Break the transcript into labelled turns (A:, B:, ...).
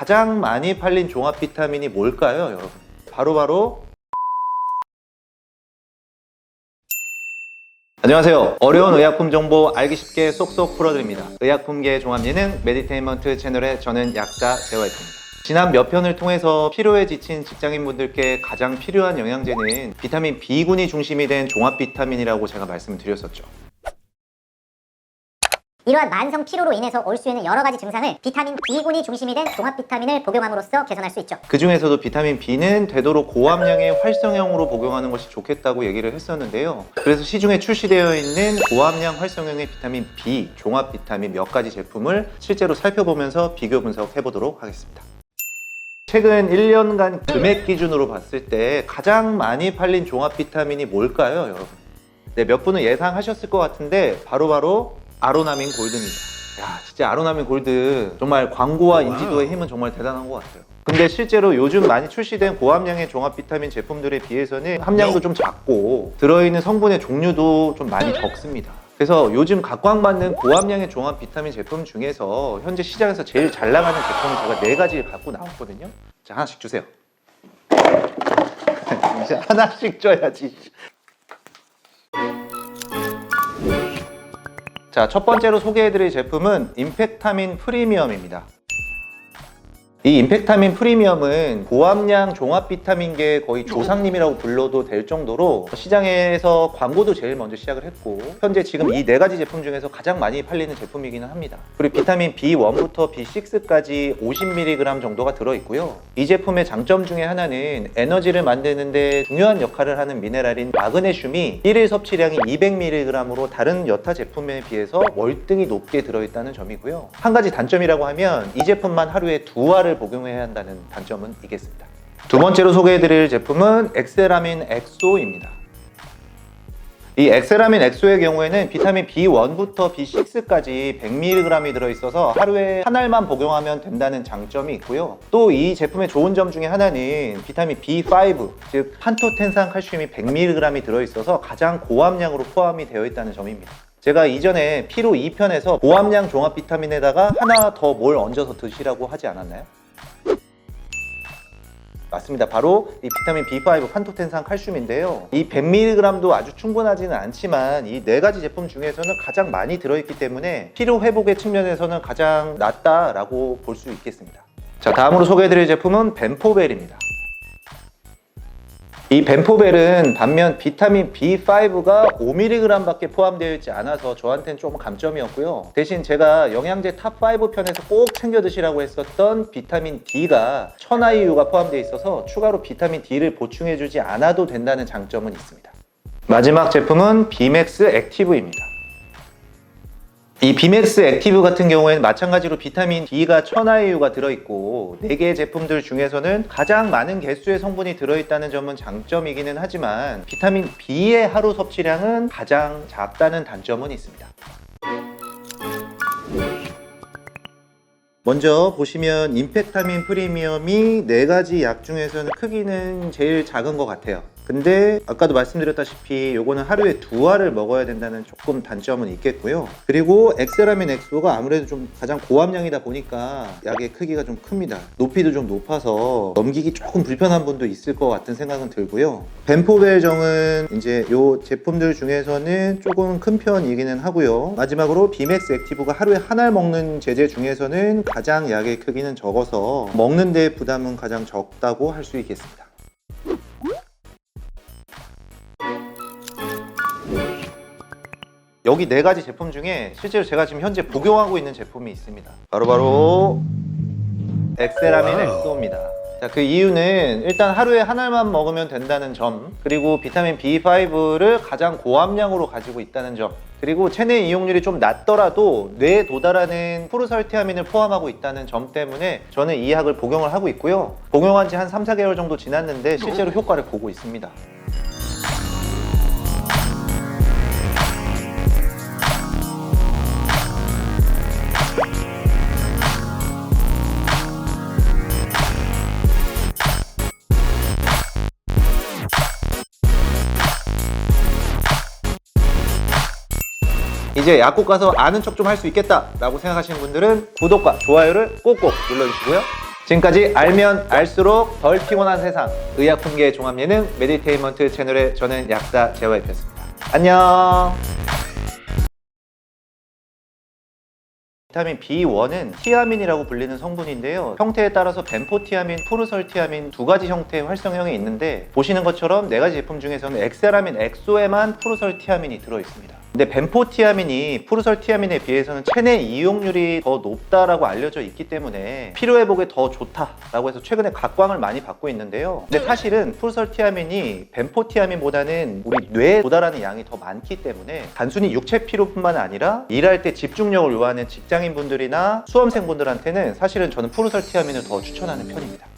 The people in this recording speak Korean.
A: 가장 많이 팔린 종합 비타민이 뭘까요, 여러분? 바로 바로 안녕하세요. 어려운 의약품 정보 알기 쉽게 쏙쏙 풀어드립니다. 의약품계 종합 예능 메디테인먼트 채널의 저는 약사 재화이입니다. 지난 몇 편을 통해서 피로에 지친 직장인분들께 가장 필요한 영양제는 비타민 B군이 중심이 된 종합 비타민이라고 제가 말씀드렸었죠.
B: 이러한 만성 피로로 인해서 올 수 있는 여러 가지 증상을 비타민 B군이 중심이 된 종합 비타민을 복용함으로써 개선할 수 있죠.
A: 그 중에서도 비타민 B는 되도록 고함량의 활성형으로 복용하는 것이 좋겠다고 얘기를 했었는데요. 그래서 시중에 출시되어 있는 고함량 활성형의 비타민 B 종합 비타민 몇 가지 제품을 실제로 살펴보면서 비교 분석해 보도록 하겠습니다. 최근 1년간 금액 기준으로 봤을 때 가장 많이 팔린 종합 비타민이 뭘까요, 여러분? 네, 몇 분은 예상하셨을 것 같은데 바로바로 아로나민 골드입니다. 야, 진짜 아로나민 골드 정말 광고와 인지도의 힘은 정말 대단한 것 같아요. 근데 실제로 요즘 많이 출시된 고함량의 종합 비타민 제품들에 비해서는 함량도 좀 작고 들어있는 성분의 종류도 좀 많이 적습니다. 그래서 요즘 각광받는 고함량의 종합 비타민 제품 중에서 현재 시장에서 제일 잘 나가는 제품을 제가 네 가지를 갖고 나왔거든요. 자, 하나씩 주세요. 이제 하나씩 줘야지. 자, 첫 번째로 소개해드릴 제품은 임팩타민 프리미엄입니다. 이 임팩타민 프리미엄은 고함량 종합 비타민계 거의 조상님이라고 불러도 될 정도로 시장에서 광고도 제일 먼저 시작을 했고 현재 지금 이 네 가지 제품 중에서 가장 많이 팔리는 제품이기는 합니다. 그리고 비타민 B1부터 B6까지 50mg 정도가 들어 있고요. 이 제품의 장점 중에 하나는 에너지를 만드는데 중요한 역할을 하는 미네랄인 마그네슘이 1일 섭취량이 200mg으로 다른 여타 제품에 비해서 월등히 높게 들어 있다는 점이고요. 한 가지 단점이라고 하면 이 제품만 하루에 두 알을 복용해야 한다는 단점은 있겠습니다. 두 번째로 소개해드릴 제품은 엑세라민 엑소입니다. 이 엑세라민 엑소의 경우에는 비타민 B1부터 B6까지 100mg이 들어있어서 하루에 한 알만 복용하면 된다는 장점이 있고요. 또 이 제품의 좋은 점 중에 하나는 비타민 B5, 즉 판토텐산 칼슘이 100mg이 들어있어서 가장 고함량으로 포함이 되어 있다는 점입니다. 제가 이전에 피로 2편에서 고함량 종합 비타민에다가 하나 더 뭘 얹어서 드시라고 하지 않았나요? 맞습니다. 바로 이 비타민 B5 판토텐산 칼슘인데요. 이 100mg도 아주 충분하지는 않지만 이 네 가지 제품 중에서는 가장 많이 들어있기 때문에 피로 회복의 측면에서는 가장 낫다라고 볼 수 있겠습니다. 자, 다음으로 소개해드릴 제품은 벤포벨입니다. 이 벤포벨은 반면 비타민 B5가 5mg밖에 포함되어 있지 않아서 저한테는 조금 감점이었고요. 대신 제가 영양제 탑5 편에서 꼭 챙겨 드시라고 했었던 비타민 D가 1000IU가 포함되어 있어서 추가로 비타민 D를 보충해 주지 않아도 된다는 장점은 있습니다. 마지막 제품은 비맥스 액티브입니다. 이 비맥스 액티브 같은 경우에는 마찬가지로 비타민 D가 1000IU가 들어있고 4개의 제품들 중에서는 가장 많은 개수의 성분이 들어있다는 점은 장점이기는 하지만 비타민 B의 하루 섭취량은 가장 작다는 단점은 있습니다. 먼저 보시면 임팩타민 프리미엄이 4가지 약 중에서는 크기는 제일 작은 것 같아요. 근데 아까도 말씀드렸다시피 요거는 하루에 두 알을 먹어야 된다는 조금 단점은 있겠고요. 그리고 엑세라민 엑소가 아무래도 좀 가장 고함량이다 보니까 약의 크기가 좀 큽니다. 높이도 좀 높아서 넘기기 조금 불편한 분도 있을 것 같은 생각은 들고요. 벤포벨정은 이제 요 제품들 중에서는 조금 큰 편이기는 하고요. 마지막으로 비맥스 액티브가 하루에 한 알 먹는 제제 중에서는 가장 약의 크기는 적어서 먹는 데 부담은 가장 적다고 할 수 있겠습니다. 여기 네 가지 제품 중에 실제로 제가 지금 현재 복용하고 있는 제품이 있습니다. 바로바로 엑세라민 엑소입니다. 자, 그 이유는 일단 하루에 한 알만 먹으면 된다는 점, 그리고 비타민 B5를 가장 고함량으로 가지고 있다는 점, 그리고 체내 이용률이 좀 낮더라도 뇌에 도달하는 프로설티아민을 포함하고 있다는 점 때문에 저는 이 약을 복용을 하고 있고요. 복용한 지 한 3, 4개월 정도 지났는데 실제로 효과를 보고 있습니다. 이제 약국 가서 아는 척 좀 할 수 있겠다 라고 생각하시는 분들은 구독과 좋아요를 꼭꼭 눌러주시고요 지금까지 알면 알수록 덜 피곤한 세상 의약품계 종합 예능 메디테이먼트 채널의 저는 약사 재화입이었습니다. 안녕. 비타민 B1은 티아민이라고 불리는 성분인데요. 형태에 따라서 벤포티아민, 푸르설티아민 두 가지 형태의 활성형이 있는데 보시는 것처럼 네 가지 제품 중에서는 엑세라민 엑소에만 푸르설티아민이 들어 있습니다. 근데 벤포티아민이 푸르설티아민에 비해서는 체내 이용률이 더 높다라고 알려져 있기 때문에 피로 회복에 더 좋다라고 해서 최근에 각광을 많이 받고 있는데요. 근데 사실은 푸르설티아민이 벤포티아민보다는 우리 뇌에 도달하는 양이 더 많기 때문에 단순히 육체 피로뿐만 아니라 일할 때 집중력을 요하는 직장인 분들이나 수험생 분들한테는 사실은 저는 푸르설티아민을 더 추천하는 편입니다.